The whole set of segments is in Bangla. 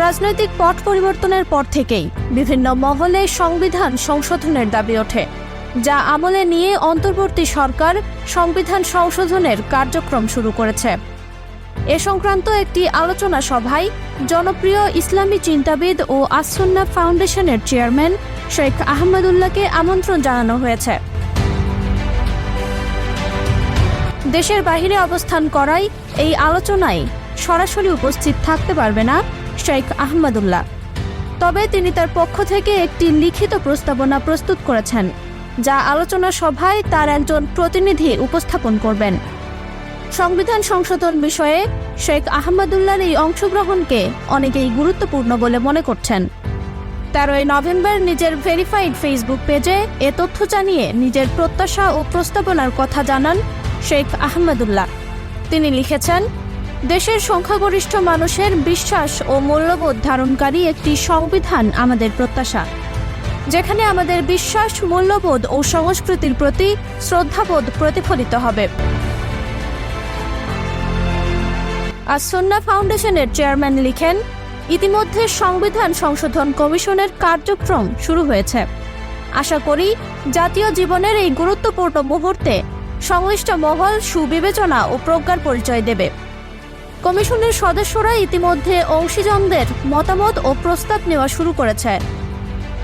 রাজনৈতিক পট পরিবর্তনের পর থেকেই বিভিন্ন মহলে সংবিধান সংশোধনের দাবি ওঠে, যা আমলে নিয়ে অন্তর্বর্তী সরকার সংবিধান সংশোধনের কার্যক্রম শুরু করেছে। এ সংক্রান্ত একটি আলোচনা সভায় জনপ্রিয় ইসলামী চিন্তাবিদ ও আসন্না ফাউন্ডেশনের চেয়ারম্যান শেখ আহমদুল্লাহকে আমন্ত্রণ জানানো হয়েছে। দেশের বাইরে অবস্থান করায় এই আলোচনায় সরাসরি উপস্থিত থাকতে পারবে না শেখ আহমদুল্লাহ। তবে তিনি তার পক্ষ থেকে একটি লিখিত প্রস্তাবনা প্রস্তুত করেছেন, যা আলোচনা সভায় তার একজন প্রতিনিধি উপস্থাপন করবেন। সংবিধান সংশোধন বিষয়ে শেখ আহমদুল্লাহর এই অংশগ্রহণকে অনেকেই গুরুত্বপূর্ণ বলে মনে করছেন। তেরোই নভেম্বর নিজের ভেরিফাইড ফেসবুক পেজে এ তথ্য জানিয়ে নিজের প্রত্যাশা ও প্রস্তাবনার কথা জানান শেখ আহমদুল্লাহ। তিনি লিখেছেন দেশের সংখ্যাগরিষ্ঠ মানুষের বিশ্বাস ও মূল্যবোধ ধারণকারী একটি সংবিধান আমাদের প্রত্যাশা। যেখানে আমাদের বিশ্বাস, মূল্যবোধ ও সংস্কৃতির প্রতি শ্রদ্ধাবোধ প্রতিফলিত হবে। আসন্না ফাউন্ডেশনের চেয়ারম্যান লিখেন, ইতিমধ্যে সংবিধান সংশোধন কমিশনের কার্যক্রম শুরু হয়েছে। আশা করি জাতীয় জীবনের এই গুরুত্বপূর্ণ মুহূর্তে সংশ্লিষ্ট মহল সুবিবেচনা ও প্রজ্ঞার পরিচয় দেবে। কমিশনের সদস্যরা ইতিমধ্যে অংশীজনদের মতামত ও প্রস্তাব নেওয়া শুরু করেছে।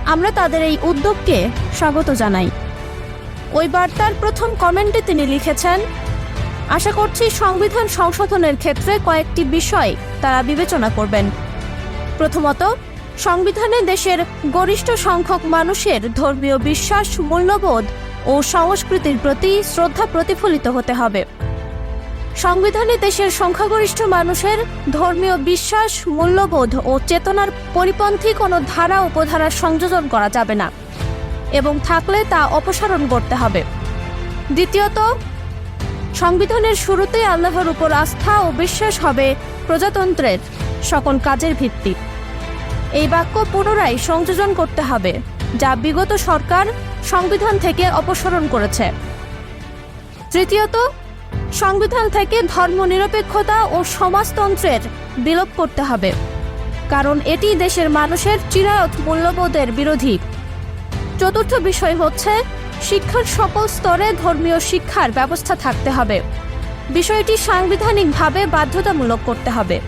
আমরা তাদের এই উদ্যোগকে স্বাগত জানাই। ওই বার্তার প্রথম কমেন্টে তিনি লিখেছেন, আশা করছি সংবিধান সংশোধনের ক্ষেত্রে কয়েকটি বিষয় তারা বিবেচনা করবেন। প্রথমত, সংবিধানে দেশের গরিষ্ঠ সংখ্যক মানুষের ধর্মীয় বিশ্বাস, মূল্যবোধ ও সংস্কৃতির প্রতি শ্রদ্ধা প্রতিফলিত হতে হবে। সংবিধানে দেশের সংখ্যাগরিষ্ঠ মানুষের ধর্মীয় বিশ্বাস, মূল্যবোধ ও চেতনার পরিপন্থী কোনো ধারা, উপধারা সংযোজন করা যাবে না এবং থাকলে তা অপসারণ করতে হবে। দ্বিতীয়ত, সংবিধানের শুরুতে আল্লাহর উপর আস্থা ও বিশ্বাস হবে প্রজাতন্ত্রের সকল কাজের ভিত্তি। এই বাক্য পুনরায় সংযোজন করতে হবে, যা বিগত সরকার সংবিধান থেকে অপসারণ করেছে। তৃতীয়ত সংবিধান থেকে ধর্মনিরপেক্ষতা ও সমাজতন্ত্রের বিলোপ করতে হবে। কারণ এটি দেশের মানুষের চিরায়ত মূল্যবোধের বিরোধী। চতুর্থ বিষয় হচ্ছে, শিক্ষার সকল স্তরে ধর্মীয় শিক্ষার ব্যবস্থা থাকতে হবে। বিষয়টি সাংবিধানিকভাবে বাধ্যতামূলক করতে হবে।